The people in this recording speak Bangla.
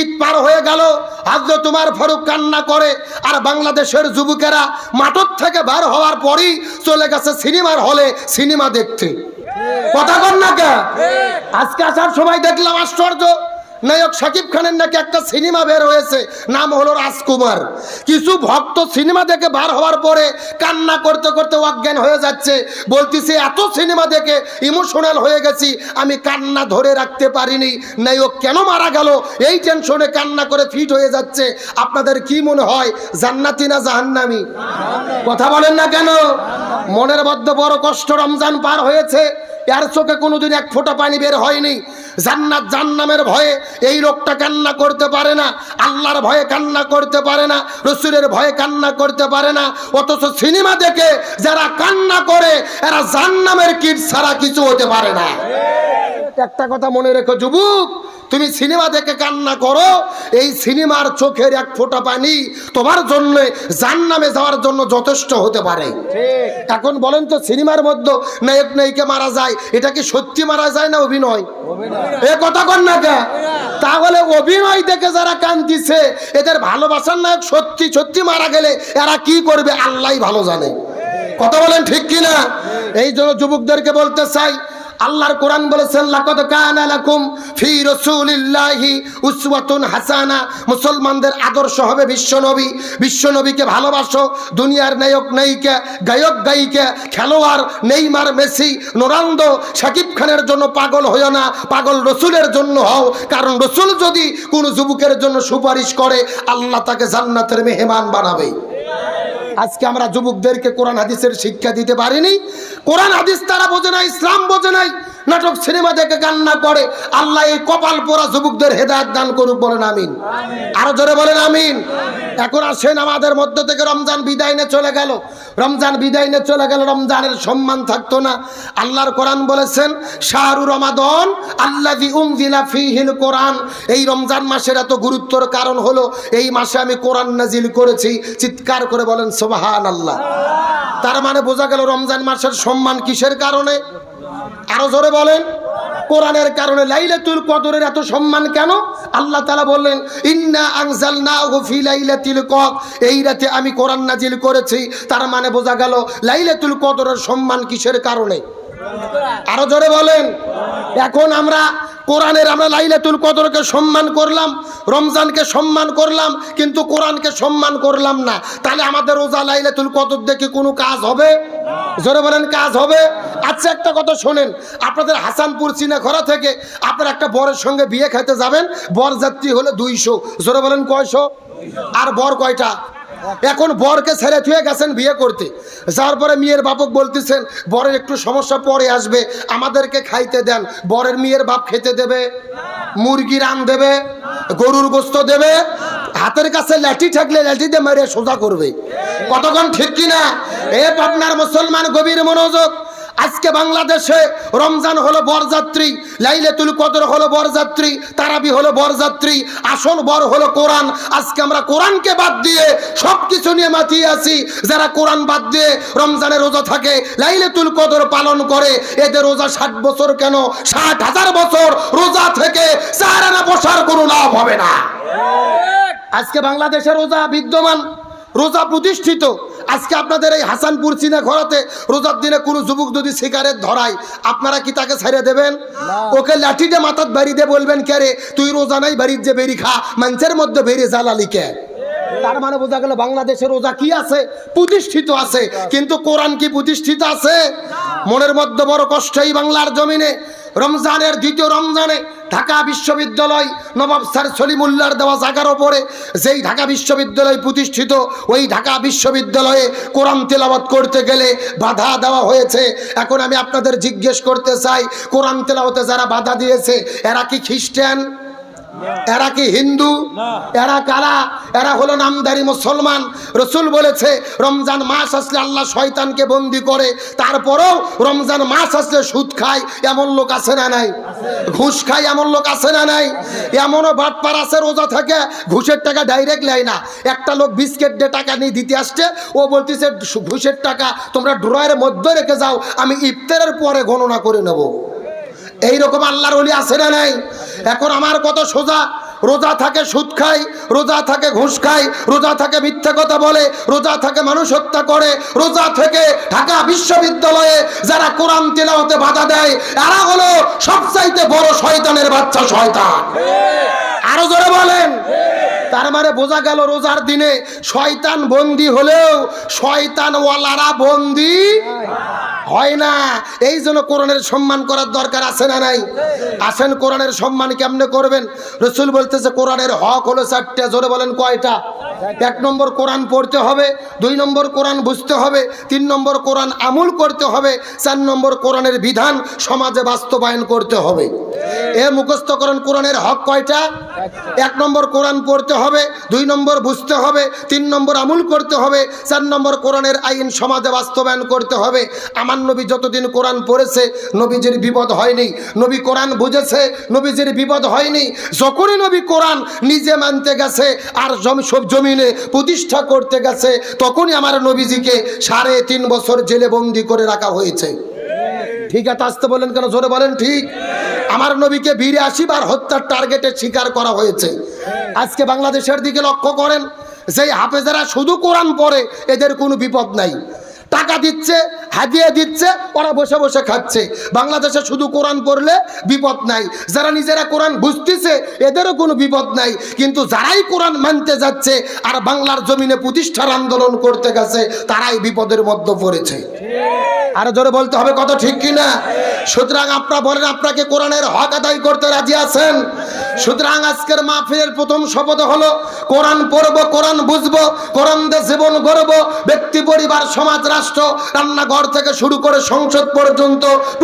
ঈদ পার হয়ে গেল আজ তোমার ফরুক কান্না করে, আর বাংলাদেশের যুবকেরা মাঠর থেকে বার হওয়ার পরই চলে গেছে সিনেমার হলে সিনেমা দেখতে। কথা কর না কে? আজকে আসার সময় দেখলাম আশ্চর্য। নায়ক শাকিব খানের নাকি একটা সিনেমা বের হয়েছে? নাম হলো রাজকুমার। কিছু ভক্ত সিনেমা দেখে বার হওয়ার পরে কান্না করতে করতে অজ্ঞান হয়ে যাচ্ছে। বলতেছে, এত সিনেমা দেখে ইমোশনাল হয়ে গেছি, আমি কান্না ধরে রাখতে পারিনি। নায়ক কেন মারা গেল? এই টেনশনে কান্না করে ফিট হয়ে যাচ্ছে। আপনাদের কি মনে হয়, জান্নাতি না জাহান্নামি? কথা বলেন না কেন? মনের মধ্যে বড় কষ্ট রমজান পার হয়েছে। এর চোখে কোনোদিন এক ফোঁটা পানি বের হয়নি। জান্নাত জান্নামের ভয়ে এই লোকটা কান্না করতে পারে না আল্লাহর ভয়ে কান্না করতে পারে না রসুলের ভয়ে কান্না করতে পারে না অথচ সিনেমা দেখে যারা কান্না করে এরা জান্নামের কিট ছাড়া কিছু হতে পারে না। একটা কথা মনে রেখো যুবক তুমি সিনেমা দেখে কান্না করো এই সিনেমার চোখের এক ফোঁটা পানি তোমার জন্য জান্নামে যাওয়ার জন্য যথেষ্ট হতে পারে। এখন বলেন তো সিনেমার মধ্যে নায়ক নায়িকা মারা যায় এটা কি সত্যি মারা যায় না অভিনয়? এ কথা কন না কে? তাহলে অভিনয় দেখে যারা কান্দিছে এদের ভালোবাসার নায়ক সত্যি সত্যি মারা গেলে এরা কি করবে আল্লাহ ভালো জানে। কথা বলেন ঠিক কিনা? এই জন্য যুবকদেরকে বলতে চাই আল্লাহর কোরআন বলেছেন, লাকাদ কানা লাকুম ফি রাসূলিল্লাহি উসওয়াতুন হাসানা। মুসলমানদের আদর্শ হবে বিশ্বনবী বিশ্বনবীকে ভালোবাসো, দুনিয়ার নায়ক নায়িকা, গায়ক গায়িকা, খেলোয়াড় নেইমার, মেসি নোরান্দো শাকিব খানের জন্য পাগল হইও না, পাগল রসুলের জন্য হও। কারণ রসুল যদি কোনো যুবকের জন্য সুপারিশ করে, আল্লাহ তাকে জান্নাতের মেহমান বানাবে। আজকে আমরা যুবকদেরকে কোরআন হাদিসের শিক্ষা দিতে পারিনি। কোরআন হাদিস তারা বোঝে না ইসলাম বোঝে নাই। নাটক সিনেমা দেখে কান্না করে। আল্লাহ এই কপাল পোড়া যুবকদের হেদায়ত দান করুক বলেন আমিন। আরও জোরে বলেন আমিন। এখন আসেন আমাদের মধ্য থেকে, রমজান বিদায় নিয়ে চলে গেল। রমজান বিদায় নিয়ে চলে গেল, রমজানের সম্মান থাকতো না। আল্লাহর কোরআন বলেছেন, শাহরু রমাদন আল্লাহি ফিহিল কোরআন। এই রমজান মাসের এত গুরুত্বর কারণ হলো, এই মাসে আমি কোরআন নাজিল করেছি। চিৎকার করে বলেন সোবাহান আল্লাহ তার মানে বোঝা গেল রমজান মাসের সম্মান কিসের কারণে? আরও জোরে বলেন। কোরআনের কারণে লাইলাতুল কদরের এত সম্মান কেন? আল্লাহ তালা বললেন, ইন্না আনজালনাহু ফি লাইলাতিল কদর। এই রাতে আমি কোরআন নাজিল করেছি, তার মানে বোঝা গেল লাইলাতুল কদরের সম্মান কিসের কারণে? আরও জোরে বলেন। এখন আমরা কোরআনের, আমরা লাইলাতুল কদরকে সম্মান করলাম, রমজানকে সম্মান করলাম, কিন্তু কোরআনকে সম্মান করলাম না। তাহলে আমাদের রোজা লাইলাতুল কদর দেখে কোনো কাজ হবে? জোরে বলেন, কাজ হবে? আচ্ছা একটা কথা শোনেন। আপনাদের হাসানপুর চিনাখরা থেকে আপনার একটা বরের সঙ্গে বিয়ে খেতে যাবেন। বর যাত্রী হলো দুইশো। জোরে বলেন, কয়শো? আর বর কয়টা? এখন বরকে ছেড়ে থুয়ে গেছেন বিয়ে করতে। যাওয়ার পরে মেয়ের বাপক বলতেছেন, বরের একটু সমস্যা পরে আসবে। আমাদেরকে খাইতে দেন। বরের মেয়ের বাপ খেতে দেবে, মুরগি রান দেবে, গরুর গোস্ত দেবে। হাতের কাছে লাঠি থাকলে দিয়ে মেরে সোজা করবে। কতক্ষণ ঠিক কিনা? এ পাবনার মুসলমান গভীর মনোযোগ। আজকে বাংলাদেশে রমজান হলো বরযাত্রী লাইলাতুল কদর হলো বরযাত্রী তারাবি হলো বরযাত্রী আসল বর হলো কোরআন। আজকে আমরা কোরআনকে বাদ দিয়ে সব কিছু নিয়ে মাতিয়ে আছি। যারা কোরআন বাদ দিয়ে রমজানের রোজা থাকে লাইলাতুল কদর পালন করে এদের রোজা ষাট বছর কেন? ষাট হাজার বছর রোজা থেকে চার আনা বসার কোনো লাভ হবে না। আজকে বাংলাদেশে রোজা বিদ্যমান। রোজা প্রতিষ্ঠিত। আজকে আপনাদের এই হাসানপুর চিনা ঘরাতে রোজার দিনে কোনো যুবক যদি সিগারেট ধরায় আপনারা কি তাকে ছেড়ে দেবেন? ওকে লাঠিতে মাথার বাড়ি দিয়ে বলবেন কে রে তুই রোজা নাই বাড়ির যে বেরি খা মানুষের মধ্যে বেরিয়ে জ্বালালি কে? তার মানে বোঝা গেল বাংলাদেশের রোজা কি আছে? প্রতিষ্ঠিত আছে। কিন্তু কোরআন কি প্রতিষ্ঠিত আছে? মনের মধ্যে বড় কষ্ট এই বাংলার জমিনে। রমজানের দ্বিতীয় রমজানে ঢাকা বিশ্ববিদ্যালয় নবাব স্যার সলিমুল্লার দেওয়া জায়গার ওপরে, যেই ঢাকা বিশ্ববিদ্যালয় প্রতিষ্ঠিত, ওই ঢাকা বিশ্ববিদ্যালয়ে কোরআন তেলাওয়াত করতে গেলে বাধা দেওয়া হয়েছে। এখন আমি আপনাদের জিজ্ঞেস করতে চাই, কোরআন তেলাওয়াতে যারা বাধা দিয়েছে, এরা কি খ্রিস্টান? এরা কি হিন্দু? এরা কারা? এরা হলো নামদারি মুসলমান। রসুল বলেছে রমজান মাস আসলে আল্লাহ শয়তানকে বন্দি করে তারপরেও রমজান মাস আসলে সুদ খায় এমন লোক আছে না নাই? ঘুষ খায় এমন লোক আছে না নাই? এমনও বাটপার আছে রোজা থেকে ঘুষের টাকা ডাইরেক্ট নেয় না। একটা লোক বিস্কেট দিয়ে টাকা নিয়ে দিতে আসছে ও বলতেছে ঘুষের টাকা তোমরা ড্রয়ের মধ্যে রেখে যাও আমি ইফতারের পরে গণনা করে নেব। এইরকম আল্লাহর অলি আছে না নাই? এখন আমার কত সোজা? রোজা থাকে সুদ খায় রোজা থাকে ঘুষ খায় রোজা থাকে মিথ্যা কথা বলে, রোজা থাকে মানুষ হত্যা করে, রোজা থেকে ঢাকা বিশ্ববিদ্যালয়ে যারা কোরআন তেলাওতে বাধা দেয়, এরা হলো সবচাইতে বড় শয়তানের বাচ্চা শয়তান। আরও জোরে বলেন। তার মানে বোঝা গেল রোজার দিনে শয়তান বন্দি হলেও শয়তানওয়ালারা বন্দি হয় না। এই জন্য কোরআনের সম্মান করার দরকার আছে না নাই? আসেন কোরআনের সম্মান কেমনে করবেন? রসুল বলতেছে, কোরআনের হক হলো চারটে, জোরে বলেন কয়টা? এক নম্বর কোরআন পড়তে হবে, দুই নম্বর কোরআন বুঝতে হবে, তিন নম্বর কোরআন আমল করতে হবে, চার নম্বর কোরআনের বিধান সমাজে বাস্তবায়ন করতে হবে। এ মুখস্থকরণ কোরআনের হক কয়টা? এক নম্বর কোরআন পড়তে হবে, দুই নম্বর বুঝতে হবে, তিন নম্বর আমল করতে হবে, চার নম্বর কোরআনের আইন সমাজে বাস্তবায়ন করতে হবে। আমার নবী যতদিন কোরআন পড়েছে, নবীজির বিপদ হয়নি। নবী কোরআন বুঝেছে, নবীজির বিপদ হয়নি। যখনই নবী কোরআন নিজে মানতে গেছে, আর জমি সব জমিনে প্রতিষ্ঠা করতে গেছে, তখনই আমার নবীজিকে সাড়ে তিন বছর জেলে বন্দি করে রাখা হয়েছে। ঠিক আছে, আসতে বলেন কেন, জোরে বলেন ঠিক? আমার নবীকে বিরাশি বার হত্যার টার্গেটে শিকার করা হয়েছে। আজকে বাংলাদেশের দিকে লক্ষ্য করেন, যেই হাফেজারা শুধু কোরআন পড়ে, এদের কোনো বিপদ নাই। টাকা দিচ্ছে, হাদিয়া দিচ্ছে, ওরা বসে বসে খাচ্ছে। বাংলাদেশে শুধু কোরআন পড়লে বিপদ নাই। যারা নিজেরা কোরআন বুঝতেছে, এদেরও কোনো বিপদ নাই। কিন্তু যারাই কোরআন মানতে যাচ্ছে আর বাংলার জমিনে প্রতিষ্ঠার আন্দোলন করতে গেছে, তারাই বিপদের মধ্যে পড়েছে। আরও জোরে বলতে হবে কত ঠিক কিনা? সুতরাং আপনারা বলেন আপনাকে কোরআনের হক আদায় করতে রাজি আছেন? সুতরাং আজকের মাহফিলের প্রথম শপথ হলো, কোরআন পড়ব, কোরআন বুঝব কোরআন দিয়ে জীবন গড়ব, ব্যক্তি, পরিবার, সমাজ, রাষ্ট্র, রান্নাঘর থেকে শুরু করে সংসদ পর্যন্ত